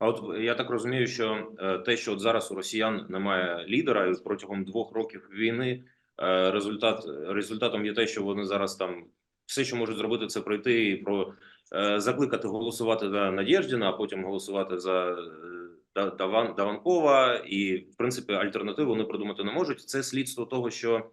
А от я так розумію, що е, те, що от зараз у росіян немає лідера, і протягом двох років війни е, результат результатом є те, що вони зараз там все, що можуть зробити, це пройти і про е, закликати голосувати за Надєждіна, а потім голосувати за е, Даван Даванкова, і в принципі альтернативу вони придумати не можуть. Це слідство того, що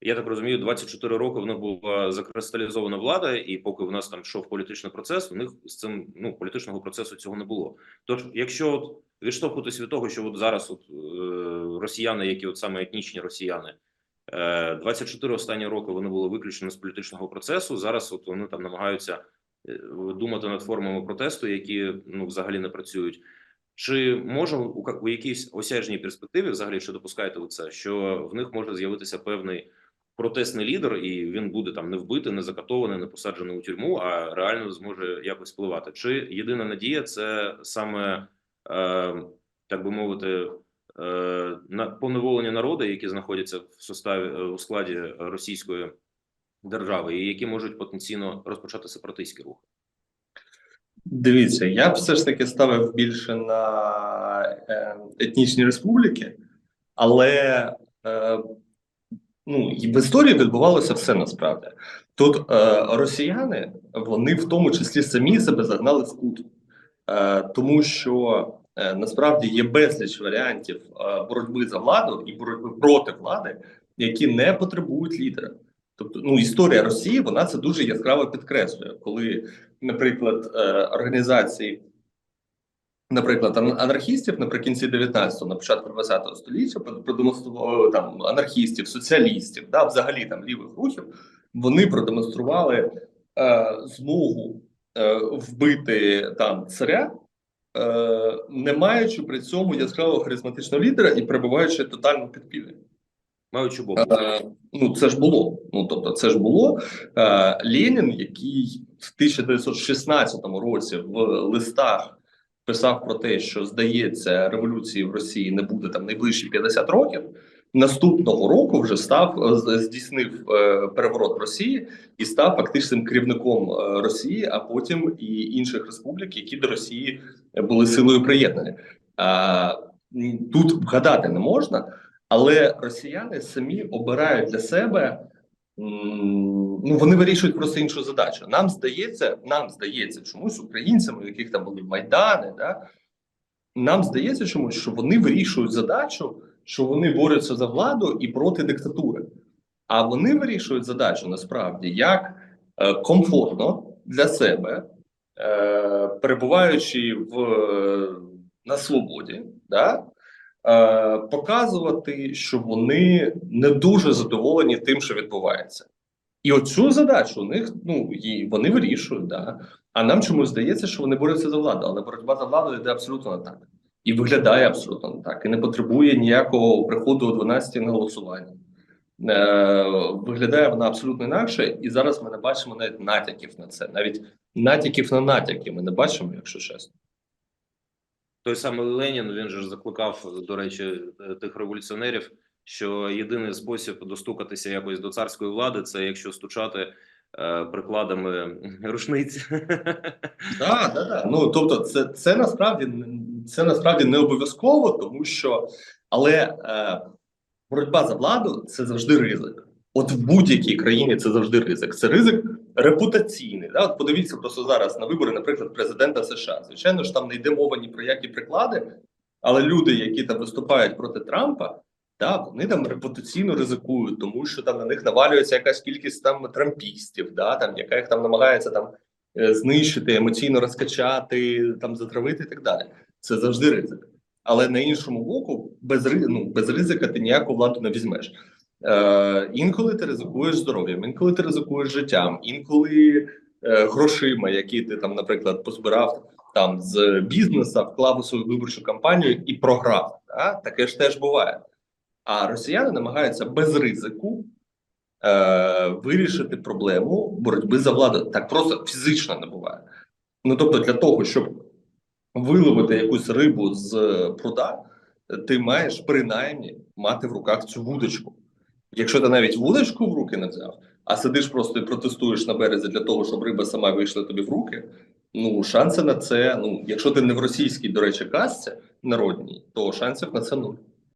я так розумію, 24 роки в них була закристалізована влада, і поки в нас там йшов політичний процес, у них з цим ну політичного процесу цього не було. Тож, якщо от відштовхуватись від того, що от зараз от, е, росіяни, які от саме етнічні росіяни, е, 24 останні роки вони були виключені з політичного процесу. Зараз от вони там намагаються е, думати над формами протесту, які ну взагалі не працюють. Чи може у, якійсь осяжній перспективі, взагалі, що допускаєте ви це, що в них може з'явитися певний протестний лідер, і він буде там не вбитий, не закатований, не посаджений у тюрму, а реально зможе якось впливати? Чи єдина надія це саме е, так би мовити, е, на поневолені народи, які знаходяться в составі е, у складі російської держави, і які можуть потенційно розпочати сепаратистські рухи? Дивіться, я б все ж таки ставив більше на е, етнічні республіки, але е, ну, і в історії відбувалося все насправді. Тут е, росіяни, вони в тому числі самі себе загнали в кут, е, тому що е, насправді є безліч варіантів е, боротьби за владу і боротьби проти влади, які не потребують лідера. Тобто, ну історія Росії вона це дуже яскраво підкреслює, коли, наприклад, е, організації, наприклад, ан- анархістів наприкінці 19-го, на початку 20-го століття про- продемонстрували там анархістів, соціалістів, да, взагалі там лівих рухів, вони продемонстрували е, змогу е, вбити там царя. Е, не маючи при цьому яскравого харизматичного лідера і перебуваючи тотально під підпілі. Маючи Бог. Е, ну це ж було. Ну тобто, це ж було е, Ленін, який в 1916 році в листах писав про те, що здається, революції в Росії не буде там найближчі 50 років. Наступного року вже став е, здійснив е, переворот Росії і став фактичним керівником е, Росії, а потім і інших республік, які до Росії були силою приєднані. Тут вгадати не можна. Але росіяни самі обирають для себе. Ну, вони вирішують просто іншу задачу. Нам здається, нам здається, чомусь українцям, у яких там були майдани, да, нам здається чомусь, що вони вирішують задачу, що вони борються за владу і проти диктатури. А вони вирішують задачу насправді як е, комфортно для себе, е, перебуваючи в, е, на свободі, да, е, показувати, що вони не дуже задоволені тим, що відбувається. І оцю задачу у них ну і вони вирішують, да. А нам чомусь здається, що вони борються за владу, але боротьба за владу йде абсолютно не так. І виглядає абсолютно не так. І не потребує ніякого приходу о 12 на голосування. Е, виглядає вона абсолютно інакше, і зараз ми не бачимо навіть натяків на це. Навіть натяків на натяки ми не бачимо, якщо чесно. Той самий Ленін він же закликав, до речі, е, тих революціонерів, що єдиний спосіб достукатися якось до царської влади це якщо стучати е, прикладами рушниць. Да, да, да. Ну тобто, це, це насправді це насправді не обов'язково, тому що але е, боротьба за владу це завжди ризик. От в будь-якій країні це завжди ризик. Це ризик репутаційний. Да? От подивіться просто зараз на вибори, наприклад, президента США. Звичайно ж, там не йде мова ні про які приклади, але люди, які там виступають проти Трампа, да, вони там репутаційно ризикують, тому що там на них навалюється якась кількість там трампістів, да, там яка їх там намагається там е, знищити, емоційно розкачати, там затравити і так далі. Це завжди ризик. Але на іншому боку, без ну, без ризика ти ніяку владу не візьмеш. Е, інколи ти ризикуєш здоров'ям, інколи ти ризикуєш життям, інколи е, грошима, які ти там, наприклад, позбирав там з бізнеса, вклав у свою виборчу кампанію і програв. Да? Таке ж теж буває. А росіяни намагаються без ризику е, вирішити проблему боротьби за владу. Так просто фізично не буває. Ну тобто, для того, щоб виловити якусь рибу з пруда, ти маєш принаймні мати в руках цю вудочку. Якщо ти навіть вудочку в руки не взяв, а сидиш просто і протестуєш на березі для того, щоб риба сама вийшла тобі в руки. Ну, шанси на це, ну, якщо ти не в російській, до речі, казці народній, то шансів на це нуль.